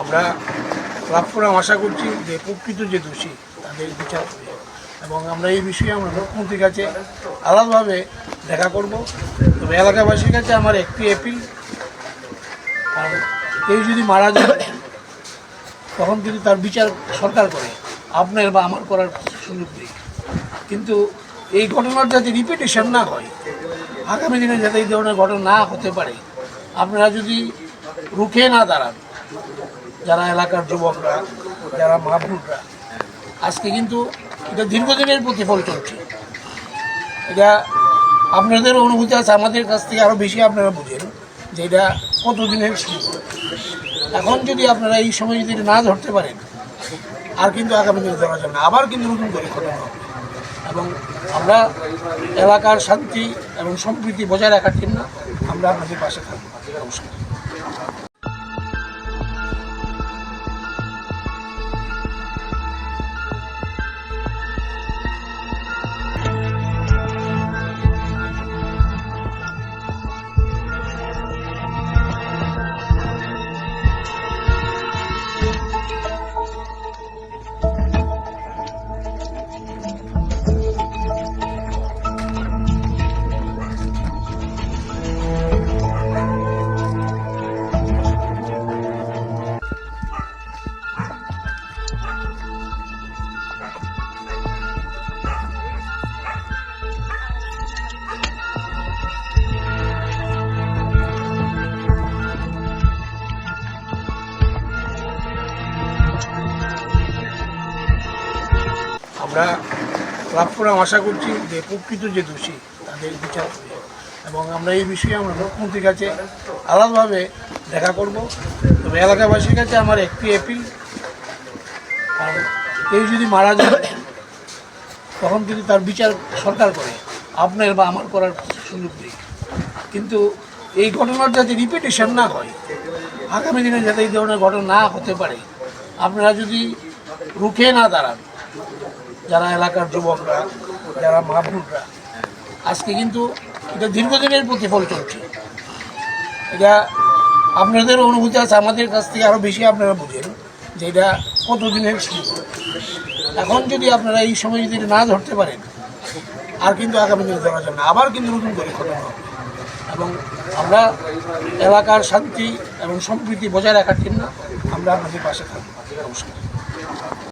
আমরা লাভ ফোরাম আশা করছি যে প্রকৃত যে দোষী, তাদের বিচার হবে। এবং আমরা এই বিষয়ে আমরা মুখ্যমন্ত্রীর কাছে আলাদাভাবে দেখা করব। তবে এলাকাবাসীর কাছে আমার একটি অ্যাপিল আর কেউ যদি মারা যায়, তখন কিন্তু তার বিচার সরকার করে, আপনার বা আমার করার সুযোগ নেই। কিন্তু এই ঘটনার যাতে রিপিটেশন না হয়, আগামী দিনে যাতে এই ধরনের ঘটনা না হতে পারে আপনারা যদি রুখে না দাঁড়ান, যারা এলাকার যুবকরা, যারা মাহবুবরা, আজকে কিন্তু এটা দীর্ঘদিনের প্রতিফল চলছে। এটা আপনাদের অনুভূতি আছে, আমাদের কাছ থেকে আরও বেশি আপনারা বুঝেন যে এটা কতদিনের এখন যদি আপনারা এই সময় যদি না ধরতে পারেন, আর কিন্তু আগামী দিনে ধরা যাবে না। আবার কিন্তু নতুন করে ঘটনা হবে। এবং আমরা এলাকার শান্তি এবং সম্প্রীতি বজায় রাখার জন্য আমরা আপনাদের পাশে থাকব। নমস্কার আমরা প্ল্যাটফর্ম আশা করছি যে প্রকৃত যে দোষী তাদের বিচার হবে। এবং আমরা এই বিষয়ে আমরা মুখ্যমন্ত্রীর কাছে আলাদাভাবে দেখা করব। তবে এলাকাবাসীর কাছে আমার একটি অ্যাপিল কারণ কেউ যদি মারা যায়, তখন কিন্তু তার বিচার সরকার করে, আপনার বা আমার করার সুযোগ নেই। কিন্তু এই ঘটনার যাতে রিপিটেশন না হয়, আগামী দিনে যাতে এই ধরনের ঘটনা না হতে পারে, আপনারা যদি রুখে না দাঁড়ান যারা এলাকার যুবকরা, যারা মাহবুবরা, আজকে কিন্তু এটা দীর্ঘদিনের প্রতিফল চলছে। এটা আপনাদের অনুভূতি আছে, আমাদের কাছ থেকে আরও বেশি আপনারা বুঝেন যে এটা কতদিনের এখন যদি আপনারা এই সময় যদি না ধরতে পারেন, আর কিন্তু আগামী দিনে ধরা যাবে না। আবার কিন্তু নতুন করে ঘটনা হবে। এবং আমরা এলাকার শান্তি এবং সম্প্রীতি বজায় রাখার জন্য আমরা আপনাদের পাশে থাকব। নমস্কার।